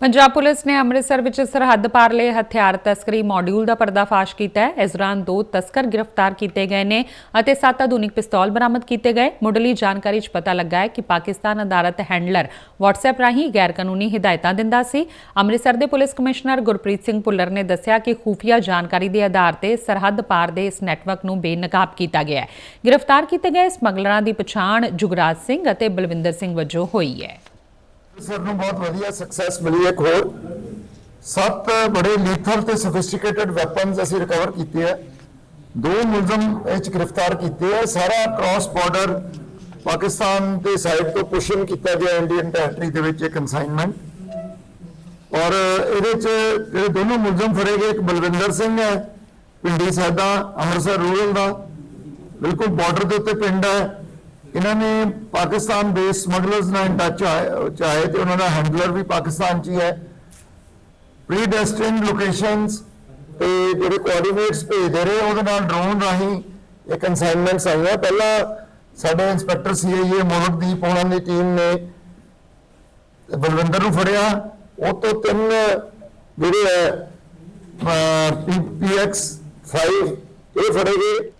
Punjab police ਨੇ ਅੰਮ੍ਰਿਤਸਰ ਵਿੱਚ ਸਰਹੱਦ ਪਾਰਲੇ ਹਥਿਆਰ ਤਸਕਰੀ ਮੋਡਿਊਲ ਦਾ ਪਰਦਾਫਾਸ਼ ਕੀਤਾ ਹੈ। ਇਸ ਦੌਰਾਨ ਦੋ ਤਸਕਰ ਗ੍ਰਿਫਤਾਰ ਕੀਤੇ ਗਏ ਨੇ ਅਤੇ ਸੱਤ ਆਧੁਨਿਕ ਪਿਸਤੌਲ ਬਰਾਮਦ ਕੀਤੇ ਗਏ। ਮੁੱਢਲੀ ਜਾਣਕਾਰੀ 'ਚ ਪਤਾ ਲੱਗਾ ਹੈ ਕਿ ਪਾਕਿਸਤਾਨ ਅਧਾਰਤ ਹੈਂਡਲਰ WhatsApp ਰਾਹੀਂ ਗੈਰ ਕਾਨੂੰਨੀ ਹਦਾਇਤਾਂ ਦਿੰਦਾ ਸੀ। ਅੰਮ੍ਰਿਤਸਰ ਦੇ ਪੁਲਿਸ ਕਮਿਸ਼ਨਰ ਗੁਰਪ੍ਰੀਤ ਸਿੰਘ ਭੁੱਲਰ ਨੇ ਦੱਸਿਆ ਕਿ ਖੂਫੀਆ ਜਾਣਕਾਰੀ ਦੇ ਆਧਾਰ ਤੇ ਸਰਹੱਦ ਪਾਰ ਦੇ ਇਸ ਨੈਟਵਰਕ ਨੂੰ ਬੇਨਕਾਬ ਕੀਤਾ ਗਿਆ ਹੈ। ਗ੍ਰਿਫਤਾਰ ਕੀਤੇ ਗਏ ਸਮਗਲਰਾਂ ਦੀ ਪਛਾਣ ਜੁਗਰਾਜ ਸਿੰਘ ਅਤੇ ਬਲਵਿੰਦਰ ਸਿੰਘ ਵਜੋਂ ਹੋਈ ਹੈ। ਸਰ ਨੂੰ ਬਹੁਤ ਵਧੀਆ ਸਕਸੈਸ ਮਿਲੀ ਇੱਕ ਹੋਰ। ਸੱਤ ਬੜੇ ਲੀਥਲ ਤੇ ਸੋਫਿਸਟੀਕੇਟਡ ਵੈਪਨਸ ਅਸੀਂ ਰਿਕਵਰ ਕੀਤੇ ਆ। ਦੋ ਮੁਲਜ਼ਮ ਇਹ 'ਚ ਗ੍ਰਿਫਤਾਰ ਕੀਤੇ ਆ। ਸਾਰਾ ਕ੍ਰਾਸ ਬਾਰਡਰ ਪਾਕਿਸਤਾਨ ਦੇ ਸਾਈਡ ਤੋਂ ਪੁਸ਼ਿੰਗ ਕੀਤਾ ਗਿਆ ਇੰਡੀਅਨ ਟੈਰੀਟਰੀ ਦੇ ਵਿੱਚ ਇੱਕ ਕਨਸਾਈਨਮੈਂਟ ਔਰ ਇਹਦੇ 'ਚ ਜਿਹੜੇ ਦੋਨੋਂ ਮੁਲਜ਼ਮ ਫੜੇ ਗਏ, ਇੱਕ ਬਲਵਿੰਦਰ ਸਿੰਘ ਹੈ, ਪਿੰਡੀ ਸਾਦਾ ਅੰਮ੍ਰਿਤਸਰ ਰੂਰਲ ਦਾ। ਬਿਲਕੁਲ ਬਾਰਡਰ ਦੇ ਉੱਤੇ ਪਿੰਡ ਹੈ। ਇਹਨਾਂ ਨੇ ਪਾਕਿਸਤਾਨ ਬੇਸ ਸਮਗਲਰਸ ਨਾਲ ਇਨ ਟੱਚ ਚਾਹੇ ਤੇ ਉਹਨਾਂ ਦਾ ਹੈਂਡਲਰ ਵੀ ਪਾਕਿਸਤਾਨ 'ਚ ਹੀ ਹੈ। ਪ੍ਰੀ ਡੈਸਟਿਨਡ ਲੋਕੇਸ਼ਨਸ ਤੇ ਜਿਹੜੇ ਕੋਆਰਡੀਨੇਟਸ ਭੇਜਦੇ ਰਹੇ, ਉਹਦੇ ਨਾਲ ਡਰੋਨ ਰਾਹੀਂ ਇਹ ਕਨਸਾਈਨਮੈਂਟਸ ਆਈਆਂ। ਪਹਿਲਾਂ ਸਾਡੇ ਇੰਸਪੈਕਟਰ ਸੀਆਈਏ ਮੋਹਨਦੀਪ ਉਹਨਾਂ ਦੀ ਟੀਮ ਨੇ ਬਲਵਿੰਦਰ ਨੂੰ ਫੜਿਆ। ਉਹ ਤੋਂ ਤਿੰਨ ਜਿਹੜੇ ਹੈ ਪੀਐਕਸ 5 ਇਹ ਫੜੇ ਗਏ।